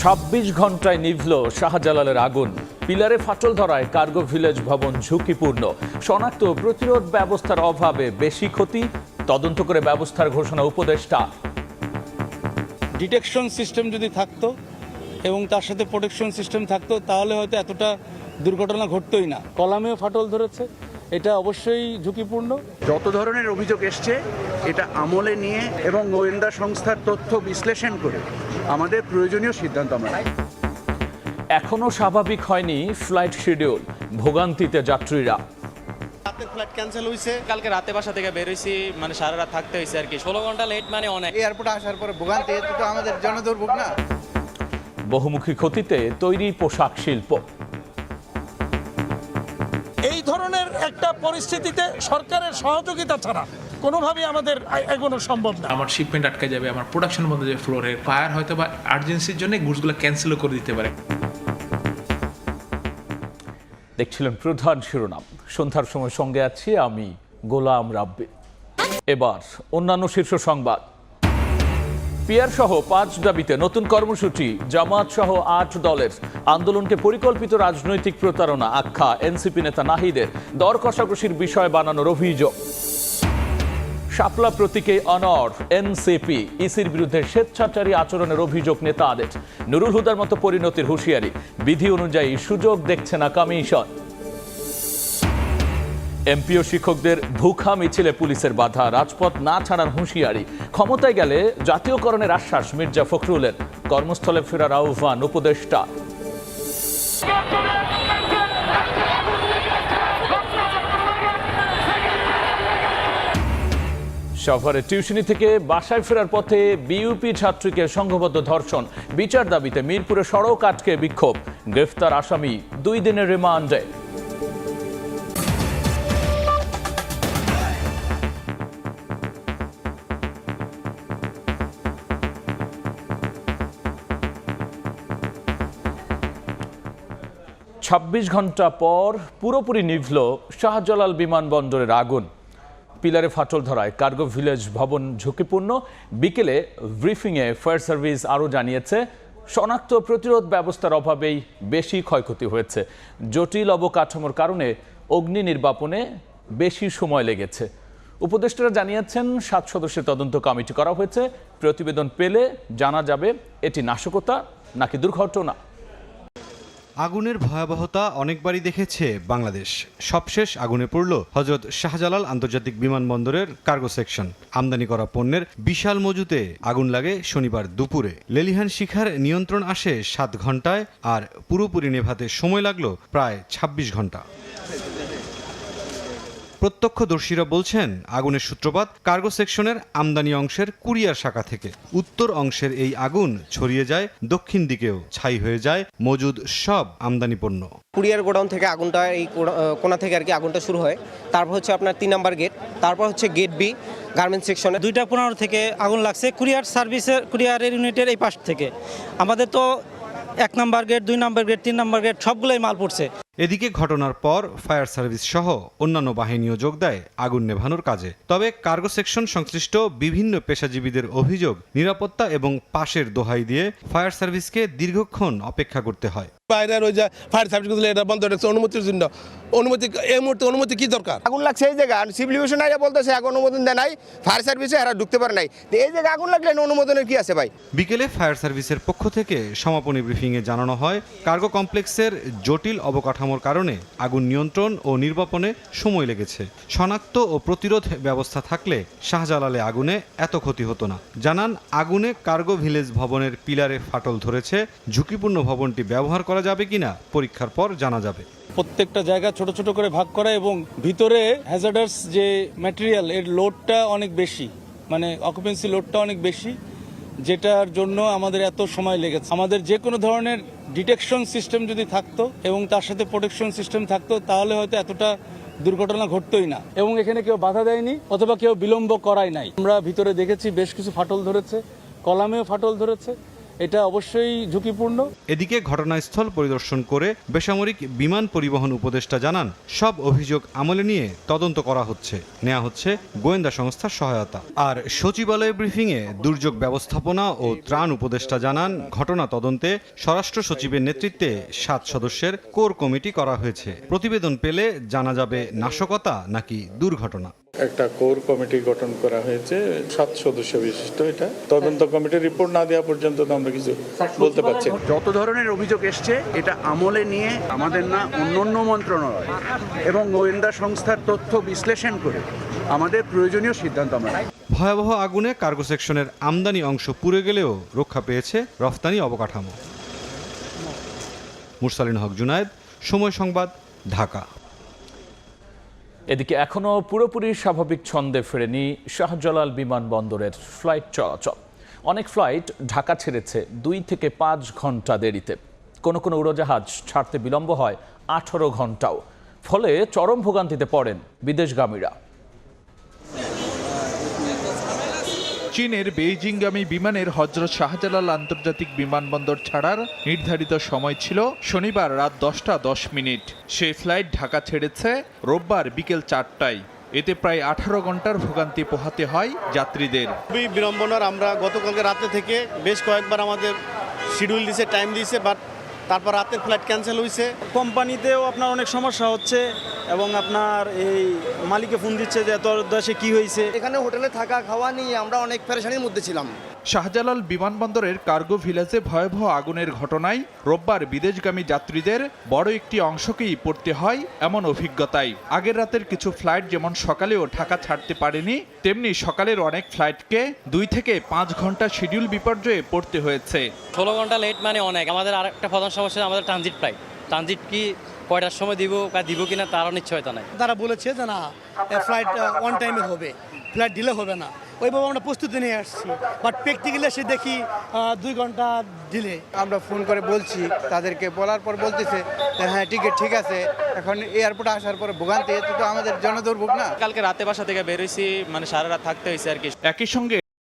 ছাব্বিশ ঘন্টায় নিভল শাহজালালের আগুন। পিলারে ফাটল ধরায় কার্গো ভিলেজ ভবন ঝুঁকিপূর্ণ। শনাক্ত প্রতিরোধ ব্যবস্থার অভাবে বেশি ক্ষতি তদন্ত করে ব্যবস্থার ঘোষণা উপদেষ্টা। ডিটেকশন সিস্টেম যদি থাকতো এবং তার সাথে প্রোটেকশন সিস্টেম থাকতো তাহলে হয়তো এতটা দুর্ঘটনা ঘটতোই না। কলামেও ফাটল ধরেছে। এটা অবশ্যই ঝুঁকিপূর্ণ। যত ধরনের অভিযোগ এসছে এটা আমলে নিয়ে এবং গোয়েন্দা সংস্থার তথ্য বিশ্লেষণ করে আমাদের প্রয়োজনীয় সিদ্ধান্ত আমরা নেব। এখনও স্বাভাবিক হয়নি ফ্লাইট শিডিউল ভোগান্তিতে যাত্রীরা। রাতের ফ্লাইট ক্যান্সেল হয়েছে কালকে রাতে বাসা থেকে বের হয়েছি মানে সারা রাত থাকতে হয়েছে আর কি। ষোলো ঘণ্টা লেট মানে অনেক। এয়ারপোর্টে আসার পরে ভোগান্তি তো আমাদের জনদুর্ভোগ না। বহুমুখী ক্ষতিতে তৈরি পোশাক শিল্প। ধরনের একটা পরিস্থিতিতে সরকারের সহযোগিতা ছাড়া কোনোভাবেই আমাদের এগোনো সম্ভব না। আমার শিপমেন্ট আটকে যাবে আমার প্রোডাকশন বন্ধ যাবে ফ্লোরের ফায়ার হয়তো বা আর্জেন্সির জন্য গুডসগুলো ক্যান্সেলও করে দিতে পারে। দেখছিলেন প্রধান শিরোনাম। সন্ধ্যার সময় সঙ্গে আছি আমি গোলাম রাব্বি। এবার অন্যান্য শীর্ষ সংবাদ। পিয়ার সহ পাঁচ দাবিতে নতুন কর্মসূচি, জামাত সহ আট দলের আন্দোলনকে পরিকল্পিত রাজনৈতিক প্রতারণা, আখ্যা এনসিপি নেতা নাহিদের দর কষাকষির বিষয় বানানোর অভিযোগ। শাপলা প্রতীকে অনর, এনসিপি, ইসির বিরুদ্ধে স্বেচ্ছাচারী আচরণের অভিযোগ নেতাদের। নুরুল হুদার মতো পরিণতির হুঁশিয়ারি, বিধি অনুযায়ী সুযোগ দেখছে না কমিশন। এমপিও শিক্ষকদের ভুখা মিছিলে পুলিশের বাধা, রাজপথ না ছাড়ার হুঁশিয়ারি। ক্ষমতায় গেলে জাতীয়করণের আশ্বাস মির্জা ফখরুলের। কর্মস্থলে ফেরার আহ্বান উপদেষ্টা। শহরে টিউশনি থেকে বাসায় ফেরার পথে বিইউপি ছাত্রীকে সংঘবদ্ধ ধর্ষণ। বিচার দাবিতে মিরপুরে সড়ক আটকে বিক্ষোভ। গ্রেফতার আসামি, দুই দিনের রিমান্ডে। ছাব্বিশ ঘণ্টা পর পুরোপুরি নিভল শাহজালাল বিমানবন্দরের আগুন। পিলারে ফাটল ধরায় কার্গো ভিলেজ ভবন ঝুঁকিপূর্ণ। বিকেলে ব্রিফিংয়ে ফায়ার সার্ভিস আরও জানিয়েছে, শনাক্ত প্রতিরোধ ব্যবস্থার অভাবেই বেশি ক্ষয়ক্ষতি হয়েছে। জটিল অবকাঠামোর কারণে অগ্নি নির্বাপনে বেশি সময় লেগেছে। উপদেষ্টারা জানিয়েছেন, সাত সদস্যের তদন্ত কমিটি করা হয়েছে। প্রতিবেদন পেলে জানা যাবে, এটি নাশকতা নাকি দুর্ঘটনা। আগুনের ভয়াবহতা অনেকবারই দেখেছে বাংলাদেশ। সবশেষ আগুনে পড়ল হজরত শাহজালাল আন্তর্জাতিক বিমানবন্দরের কার্গো সেকশন। আমদানি করা পণ্যের বিশাল মজুতে আগুন লাগে শনিবার দুপুরে। লেলিহান শিখার নিয়ন্ত্রণ আসে সাত ঘন্টায় আর পুরোপুরি নেভাতে সময় লাগল প্রায় ২৬ ঘণ্টা প্রত্যক্ষদর্শীরা বলছেন আগুনের সূত্রপাত কার্গো সেকশনের আমদানি অংশের কুরিয়ার শাখা থেকে। উত্তর অংশের এই আগুন ছড়িয়ে যায় দক্ষিণ দিকেও ছাই হয়ে যায় মজুদ সব আমদানি পণ্য। কুরিয়ার গোডাউন থেকে আগুনটা এই কোনা- কোণা থেকে আর কি আগুনটা শুরু হয়। তারপর হচ্ছে আপনার তিন নাম্বার গেট তারপর হচ্ছে গেট বি গার্মেন্টস সেকশনে। দুইটা পনেরো থেকে আগুন লাগছে কুরিয়ার সার্ভিসের কুরিয়ারের ইউনিটের এই পাশ থেকে। আমাদের তো এক নাম্বার গেট, দুই নাম্বার গেট, তিন নাম্বার গেট, সবগুলোই মাল পড়ছে। এদিকে ঘটনার পর ফায়ার সার্ভিস সহ অন্যান্য বাহিনীও যোগ দেয় আগুন নেভানোর কাজে। তবে কার্গো সেকশন সংশ্লিষ্ট বিভিন্ন পেশাজীবীদের অভিযোগ, নিরাপত্তা এবং পাশের দোহাই দিয়ে ফায়ার সার্ভিসকে দীর্ঘক্ষণ অপেক্ষা করতে হয়। বাইরের ওই যে ফায়ার সার্ভিস এটা বন্ধ রেখেছে অনুমতির জন্য। অনুমতি এই মুহূর্তে অনুমতি কি দরকার? আগুন লাগছে এই জায়গা সিভিল ডিভিশন আইয়া বলতেছে এখন অনুমোদন দেয় নাই ফায়ার সার্ভিসে এরা ঢুকতে পারে নাই। তো এই জায়গায় আগুন লাগলে অনুমোদনের কি আছে ভাই? বিকেলে ফায়ার সার্ভিসের পক্ষ থেকে সমাপনী ব্রিফিংয়ে জানানো হয় কার্গো কমপ্লেক্সের জটিল অবকাঠামোর কারণে আগুন নিয়ন্ত্রণ ও নির্বাপনে সময় লেগেছে। শনাক্ত ও প্রতিরোধ ব্যবস্থা থাকলে শাহজালালে আগুনে এত ক্ষতি হতো না। জানান আগুনে কার্গো ভিলেজ ভবনের পিলারে ফাটল ধরেছে ঝুঁকিপূর্ণ ভবনটি ব্যবহার করা যাবে কিনা? পরীক্ষার পর জানা যাবে। প্রত্যেকটা জায়গা ছোট ছোট করে ভাগ করা এবং ভিতরে হ্যাজার্ডাস যে ম্যাটেরিয়াল এর লোডটা অনেক বেশি। মানে অকুপেন্সি লোডটা অনেক বেশি, যেটার জন্য আমাদের এত সময় লেগেছে। আমাদের যে কোনো ধরনের ডিটেকশন সিস্টেম যদি থাকতো এবং তার সাথে প্রোটেকশন সিস্টেম থাকতো, তাহলে হয়তো এতটা দুর্ঘটনা ঘটতোই না। এবং এখানে কেউ বাধা দেয়নি, অথবা কেউ বিলম্ব করাই নাই। আমরা ভিতরে দেখেছি বেশ কিছু ফাটল ধরেছে, কলামেও ফাটল ধরেছে। এটা অবশ্যই ঝুঁকিপূর্ণ। এদিকে ঘটনাস্থল পরিদর্শন করে বেসামরিক বিমান পরিবহন উপদেষ্টা জানান, সব অভিযোগ আমলে নিয়ে তদন্ত করা হচ্ছে। নেওয়া হচ্ছে গোয়েন্দা সংস্থার সহায়তা। আর সচিবালয় ব্রিফিংয়ে দুর্যোগ ব্যবস্থাপনা ও ত্রাণ উপদেষ্টা জানান, ঘটনা তদন্তে স্বরাষ্ট্র সচিবের নেতৃত্বে সাত সদস্যের কোর কমিটি করা হয়েছে। প্রতিবেদন পেলে জানা যাবে নাশকতা নাকি দুর্ঘটনা। একটা কোর কমিটি গঠন করা হয়েছে সাত সদস্য বিশিষ্ট এটা। তদন্ত কমিটির রিপোর্ট না দেওয়া পর্যন্ত তো আমরা কিছু বলতে পারছি যত ধরনের অভিযোগ এসছে এটা আমলে নিয়ে আমাদের না অন্যান্য মন্ত্রণালয় এবং গোয়েন্দা সংস্থার তথ্য বিশ্লেষণ করে আমাদের প্রয়োজনীয় সিদ্ধান্ত আমরা। ভয়াবহ আগুনে কার্গো সেকশনের আমদানি অংশ পুড়ে গেলেও রক্ষা পেয়েছে রফতানি অবকাঠামো। মুরসালিন হক জুনায়েদ সময় সংবাদ ঢাকা। এদিকে এখনও পুরোপুরি স্বাভাবিক ছন্দে ফেরেনি শাহজালাল বিমানবন্দরের ফ্লাইট চলাচল। অনেক ফ্লাইট ঢাকা ছেড়েছে দুই থেকে পাঁচ ঘণ্টা দেরিতে। কোনো কোনো উড়োজাহাজ ছাড়তে বিলম্ব হয় আঠারো ঘন্টাও। ফলে চরম ভোগান্তিতে পড়েন বিদেশগামীরা। চীনের বেইজিংগামী বিমানের হজরত শাহজালাল আন্তর্জাতিক বিমানবন্দর ছাড়ার নির্ধারিত সময় ছিল শনিবার রাত দশটা দশ মিনিট। সেই ফ্লাইট ঢাকা ছেড়েছে রোববার বিকেল চারটায়। এতে প্রায় আঠারো ঘণ্টার ভোগান্তি পোহাতে হয় যাত্রীদের। খুবই বিড়ম্বনার, আমরা গতকালকে রাতে থেকে বেশ কয়েকবার আমাদের শিডিউল দিয়েছে টাইম দিয়েছে বাট তারপর রাতের ফ্লাইট ক্যান্সেল হয়েছে কোম্পানিতেও আপনার অনেক সমস্যা হচ্ছে এবং আপনার এই মালিকে ফোন দিচ্ছে যে এত দেশে কি হয়েছে। এখানে হোটেলে থাকা খাওয়া নিয়ে আমরা অনেক পেরেশানির মধ্যে ছিলাম। শাহজালাল বিমানবন্দরের কার্গো ভিলেজে ভয়াবহ আগুনের ঘটনায় রোববার বিদেশগামী যাত্রীদের বড় একটি অংশকেই পড়তে হয় এমন অভিজ্ঞতায়। আগের রাতের কিছু ফ্লাইট যেমন সকালেও ঢাকা ছাড়তে পারেনি তেমনি সকালের অনেক ফ্লাইটকে দুই থেকে পাঁচ ঘণ্টা শিডিউল বিপর্যয়ে পড়তে হয়েছে। ষোলো ঘণ্টা লেট মানে অনেক। আমাদের আর একটা প্রধান সমস্যা আমাদের ট্রানজিট ফ্লাইট। ট্রানজিট কি কয়টার সময় দিব বা দিব কিনা তারও নিশ্চয়তা নাই। তারা বলেছে যে না ফ্লাইট অন টাইমে হবে। ফ্লাইট ডিলে হবে না। ওইভাবে আমরা প্রস্তুতি নিয়ে আসছি। বাট প্র্যাকটিক্যালি সে দেখি দুই ঘণ্টা ডিলে আমরা ফোন করে বলছি তাদেরকে বলার পর বলতেছে হ্যাঁ টিকিট ঠিক আছে। এখন এয়ারপোর্টে আসার পরে ভোগান্তি এতে তো আমাদের জনদুর্ভোগ না? কালকে রাতে বাসা থেকে বেরোইছি মানে সারা রাত থাকতে হয়েছে আর কি। একই সঙ্গে